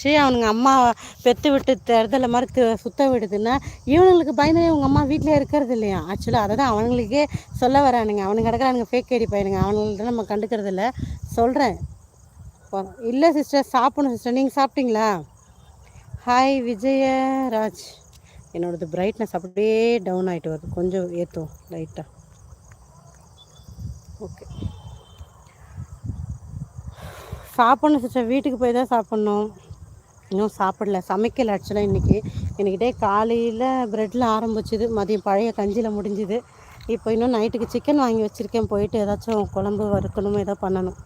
சரி அவனுங்க அம்மா பெத்து விட்டு தெருதல மாதிரி சுத்த விடுதுன்னா இவனுங்களுக்கு பயந்து உங்கள் அம்மா வீட்டிலே இருக்கிறது இல்லையா? ஆக்சுவலாக அதை தான் அவனுங்களுக்கே சொல்ல வரானுங்க. அவனுங்க கிடக்கிறானுங்க ஃபேக் ஐடி பையனுங்க. அவனுங்கள்ட்ட நம்ம கண்டுக்கிறது இல்லை. சொல்கிறேன் இல்லை சிஸ்டர் சாப்பிடணும் சிஸ்டர் நீங்கள் சாப்பிட்டீங்களா? ஹாய் விஜயராஜ். என்னோடது பிரைட்னஸ் அப்படியே டவுன் ஆகிட்டு வருது. கொஞ்சம் ஏற்றும் லைட்டாக ஓகே சாப்பிட்ணும் சிஸ்டர் வீட்டுக்கு போய் தான் சாப்பிட்ணும். இன்னும் சாப்பிடல. சமைக்கல ஆக்சுவலாக இன்றைக்கி இன்றைக்கிட்டே காலையில் ப்ரெட்டில் ஆரம்பிச்சுது. மதியம் பழைய கஞ்சியில் முடிஞ்சுது. இப்போ இன்னும் நைட்டுக்கு சிக்கன் வாங்கி வச்சுருக்கேன். போயிட்டு ஏதாச்சும் குழம்பு வறுக்கணும் ஏதோ பண்ணணும்.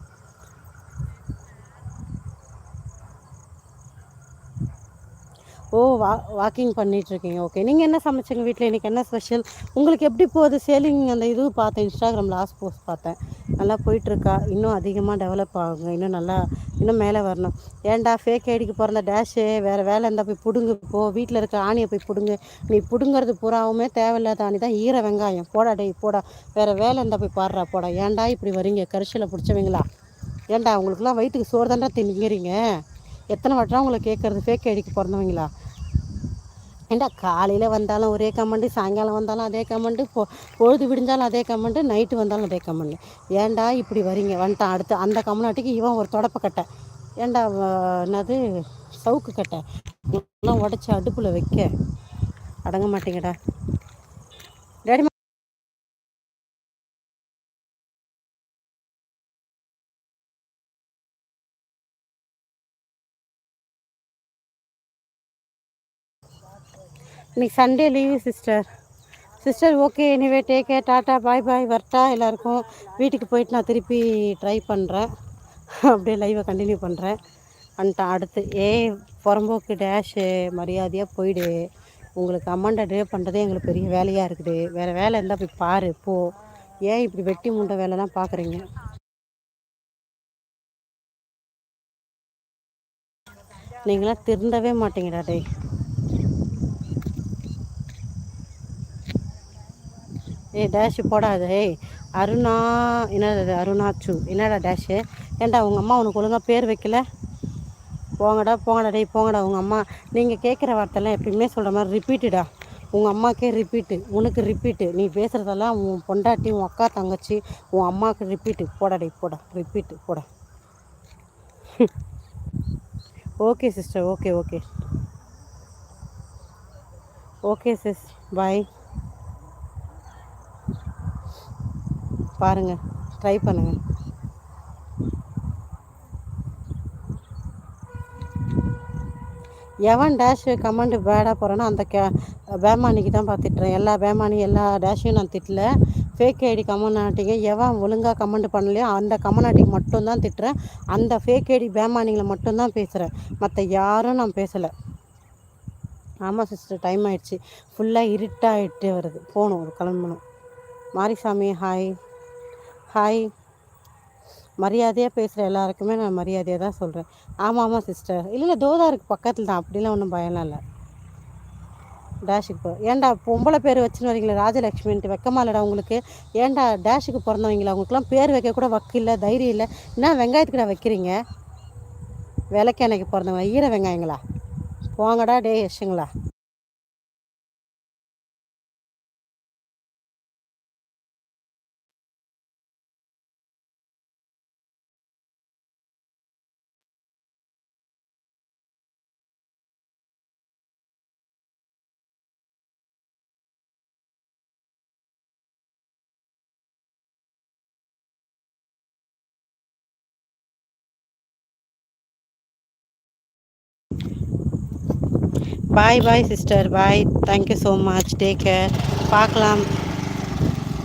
ஓ வா வாக்கிங் பண்ணிகிட்ருக்கீங்க ஓகே நீங்கள் என்ன சமைச்சிங்க வீட்டில் இன்றைக்கி என்ன ஸ்பெஷல் உங்களுக்கு எப்படி போகுது? சேலிங் அந்த இது பார்த்தேன். இன்ஸ்டாகிராம் லாஸ்ட் போஸ்ட் பார்த்தேன். நல்லா போயிட்டுருக்கா. இன்னும் அதிகமாக டெவலப் ஆகுங்க. இன்னும் நல்லா இன்னும் மேலே வரணும். ஏன்டா ஃபேக் ஐடிக்கு பிறந்த டேஷு வேறு வேலை இருந்தால் போய் பிடுங்கு போ. வீட்டில் இருக்க ஆணியை போய் பிடுங்கு. நீ பிடுங்கிறது பூராவுமே தேவையில்லாத ஆணி தான் ஈர வெங்காயம். போடா டே போடா. வேறு வேலை இருந்தால் போய் பாடுறா போடா. ஏன்டா இப்படி வரீங்க? கரிசலை பிடிச்சவங்களா? ஏன்டா உங்களுக்குலாம் வயிற்றுக்கு சோறு தாண்டா தின்னுங்கிறீங்க எத்தனை வட்டம் உங்களை கேட்குறது ஃபேக் ஐடிக்கு பிறந்தவங்களா? ஏண்டா காலையில் வந்தாலும் ஒரே கமெண்டு சாயங்காலம் வந்தாலும் அதே கமெண்டு பொ பொழுது விடிஞ்சாலும் அதே கமெண்ட்டு நைட்டு வந்தாலும் அதே கமெண்டு. ஏன்டா இப்படி வரீங்க? வந்துட்டான் அடுத்து அந்த கம்நாட்டுக்கு இவன் ஒரு தொடப்ப கட்டை. ஏன்டா என்னது? சவுக்கு கட்டை. எல்லாம் உடச்சி அடுப்பில் வைக்க. அடங்க மாட்டேங்கடா. இன்னைக்கு Sunday leave sister sister okay anyway take care tata bye bye வர்ட்டா எல்லாருக்கும். வீட்டுக்கு போயிட்டு நான் திருப்பி ட்ரை பண்ணுறேன் அப்படியே லைவை கண்டினியூ பண்ணுறேன் வந்துட்டான் அடுத்து. ஏ புறம்போக்கு டேஷு மரியாதையாக போயிடு. உங்களுக்கு அமௌண்ட்டை ட்ரே பண்ணுறதே எங்களுக்கு பெரிய வேலையாக இருக்குது. வேறு வேலை இருந்தால் போய் பாரு போ. ஏன் இப்படி வெட்டி முண்டை வேலைலாம் பார்க்குறீங்க நீங்களாம் திருந்தவே மாட்டீங்கடா டே ஏய் டேஷு போடாது. ஏய் அருணா என்னது அருணாச்சு. என்னடா டேஷு ஏன்டா உங்கள் அம்மா உனக்கு ஒழுங்காக பேர் வைக்கல? போங்கடா போங்கடா டேய் போங்கடா உங்கள் அம்மா. நீங்கள் கேட்குற வார்த்தைலாம் எப்பயுமே சொல்கிற மாதிரி ரிப்பீட்டுடா உங்கள் அம்மாக்கே ரிப்பீட்டு உனக்கு ரிப்பீட்டு நீ பேசுகிறதெல்லாம் உன் பொண்டாட்டி உன் அக்கா தங்கச்சி உன் அம்மாவுக்கு ரிப்பீட்டு போடா டே போடா. ரிப்பீட்டு போடா. Okay sister okay okay. Okay sis bye பாருங்கள் ட்ரை பண்ணுங்கள் எவன் டேஷ் கமெண்ட் பேடாக போகிறேன்னா அந்த கே பேமானிக்கு தான் பார்த்துட்டுறேன் எல்லா பேமானி எல்லா டேஷையும் நான் திட்டல. ஃபேக் ஐடி கமநாட்டிங்க எவன் ஒழுங்காக கமெண்ட் பண்ணலையோ அந்த கமநாட்டிக்கு மட்டும்தான் திட்டுறேன். அந்த ஃபேக் ஐடி பேமானிங்களை மட்டும்தான் பேசுகிறேன் மற்ற யாரும் நான் பேசலை. ஆமாம் சிஸ்டர் டைம் ஆயிடுச்சு. ஃபுல்லாக இருட்டாகிட்டு வருது. போகணும் ஒரு கிளம்பணும். மாரிசாமி ஹாய் ஹாய் மரியாதையாக பேசுகிற எல்லாருக்குமே நான் மரியாதையாக தான் சொல்கிறேன் ஆமாம் ஆமாம் சிஸ்டர் இல்லை இல்லை தோதா இருக்குது பக்கத்தில் தான். அப்படிலாம் ஒன்றும் பயம்லாம் இல்லை. டேஷுக்கு போ. ஏன்டா பொம்பளை பேர் வச்சுன்னு வரீங்களா ராஜலக்ஷ்மின்ட்டு வெக்கமா இல்லைடா உங்களுக்கு? ஏன்டா டேஷுக்கு பிறந்தவங்களா? உங்களுக்குலாம் பேர் வைக்க கூட வக்கு இல்லை தைரியம் இல்லை. என்ன வெங்காயத்துக்குடா வைக்கிறீங்க? விளக்கு எனக்கு பிறந்தவங்க ஈர வெங்காயங்களா? போங்கடா டே யஷுங்களா bye bye sister bye thank you so much take care பார்க்கலாம்.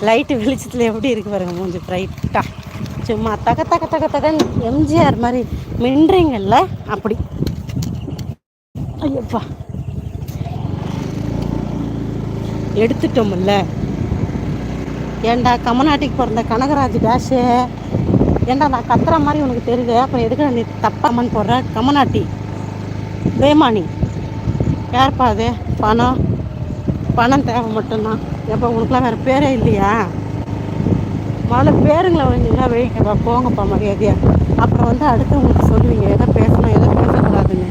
லைட்டு வெளிச்சத்தில் எப்படி இருக்கு பாருங்க மூஞ்சி ப்ரைட்டாக சும்மா தக தக தக தகன் எம்ஜிஆர் மாதிரி மின்றீங்கல்ல அப்படி. ஐயப்பா. எடுத்துட்டோம்ல. ஏண்டா கமநாட்டிக்கு பிறந்த கனகராஜ் டேஷு ஏண்டா நான் கத்துற மாதிரி உனக்கு தெரியுது? அப்புறம் எதுக்கு நீ தப்பாமன்னு போடுற? கமநாட்டி வேமானி. யார்ப்பா அது பணம் பணம் தேவை மட்டும்தான். எப்போ உனக்குலாம் வேறு பேரே இல்லையா? முதல்ல பேருங்களை வந்தீங்கன்னா வைங்கப்பா போங்கப்பா மரியாதையாக அப்புறம் வந்து அடுத்து உங்களுக்கு சொல்லுவீங்க. எதை பேசணும் எதை பேசக்கூடாதுன்னு.